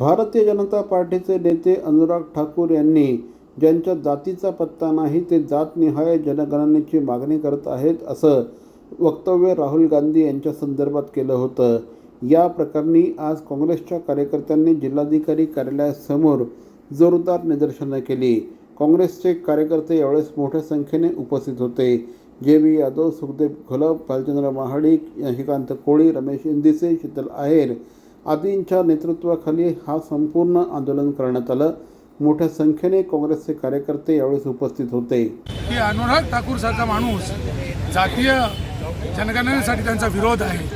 भारतीय जनता पार्टीचे नेते अनुराग ठाकूर यांनी ज्यांच्या जातीचा पत्ता नाही ते जातनिहाय जनगणनेची मागणी करत आहेत असं वक्तव्य राहुल गांधी यांच्या संदर्भात केलं होतं. या प्रकरणी आज काँग्रेसच्या कार्यकर्त्यांनी जिल्हाधिकारी कार्यालयासमोर जोरदार निदर्शनं केली. काँग्रेसचे कार्यकर्ते यावेळेस मोठ्या संख्येने उपस्थित होते. जे बी यादव सुखदेव घोलप भालचंद्र महाडिक निशिकांत कोळी रमेश इंदिसे शीतल आहेर आदींच्या नेतृत्वाखाली हा संपूर्ण आंदोलन करण्यात आलं. मोठ्या संख्येने काँग्रेसचे कार्यकर्ते यावेळेस उपस्थित होते. की अनुराग ठाकूरसारखा माणूस जातीय जनगणनेसाठी त्यांचा विरोध आहे.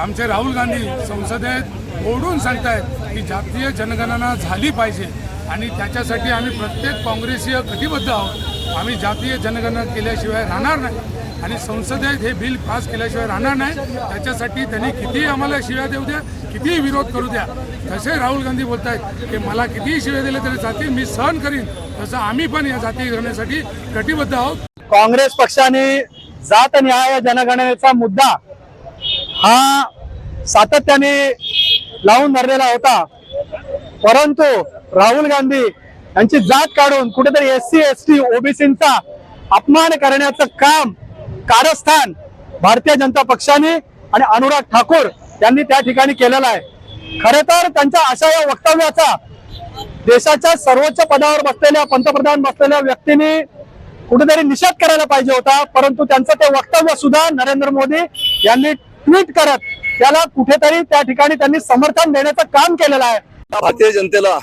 आमचे राहुल गांधी संसदेत ओढून सांगतायत की जातीय जनगणना झाली पाहिजे आणि त्याच्यासाठी आम्ही प्रत्येक काँग्रेसीय कटिबद्ध आहोत. आम्ही जातीय जनगणना केल्याशिवाय राहणार नाही. आणि संसदेत हे बिल पास केल्याशिवाय राहणार नाही. त्याच्यासाठी त्यांनी कितीही आम्हाला शिव्या देऊ द्या कितीही विरोध करू द्या. तसे राहुल गांधी बोलत आहेत की मला कितीही शिव्या दिले तरी जातील मी सहन करीन. तसं आम्ही पण या जाती करण्यासाठी कटिबद्ध आहोत. काँग्रेस पक्षाने जात न्याय जनगणनेचा मुद्दा हा सातत्याने लावून धरलेला होता. परंतु राहुल गांधी यांची जात काढून कुठेतरी एस सी एस टी ओबीसीचा अपमान करण्याचं काम कारस्थान भारतीय जनता पक्षाने आणि अनुराग ठाकूर यांनी त्या ठिकाणी केलेलं आहे. खर तर त्यांच्या अशा या वक्तव्याचा देशाच्या सर्वोच्च पदावर बसलेल्या पंतप्रधान बसलेल्या व्यक्तीने कुठेतरी निषेध करायला पाहिजे होता परंतु त्यांचं ते वक्तव्य सुद्धा नरेंद्र मोदी यांनी ट्विट करत त्याला कुठेतरी त्या ठिकाणी त्यांनी समर्थन देण्याचं काम केलेलं आहे. भारतीय जनतेला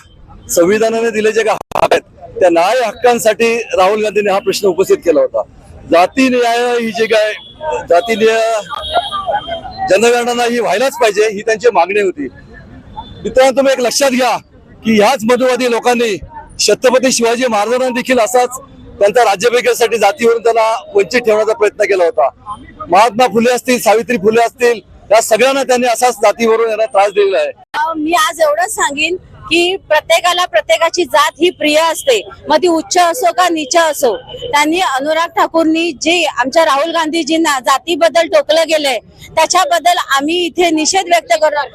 संविधानाने दिले जे काही हक्क आहेत त्या न्याय हक्कांसाठी राहुल गांधींनी हा प्रश्न उपस्थित केला होता. जाती न्याय ही जे काय जाती न्याय जनगणना ही व्हायलाच पाहिजे ही त्यांची मागणी होती. मित्रांनो तुम्ही एक लक्षात घ्या की ह्याच मधुवादी लोकांनी छत्रपती शिवाजी महाराजांना देखील असाच त्यांचा राज्याभिषेकासाठी जातीवरून त्यांना वंचित ठेवण्याचा प्रयत्न केला होता. महात्मा फुले असतील सावित्री फुले असतील या सगळ्यांना त्यांनी असाच जातीवरून यांना त्रास दिलेला आहे. मी आज एवढंच सांगेन की प्रत्येकाला प्रत्येकाची जात ही प्रिय असते. मग ती उच्च असो का नीच असो त्यांनी अनुराग ठाकूरनी जे आमच्या राहुल गांधीजींना जातीबद्दल टोकलं गेलंय त्याच्याबद्दल आम्ही इथे निषेध व्यक्त करतो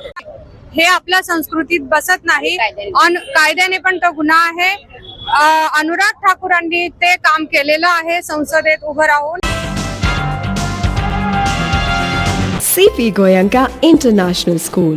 हे आपल्या संस्कृतीत बसत नाही. कायद्याने. पण तो गुन्हा आहे. अनुराग ठाकूरांनी ते काम केलेलं आहे. संसदेत उभं राहून. CP Goyanka International School,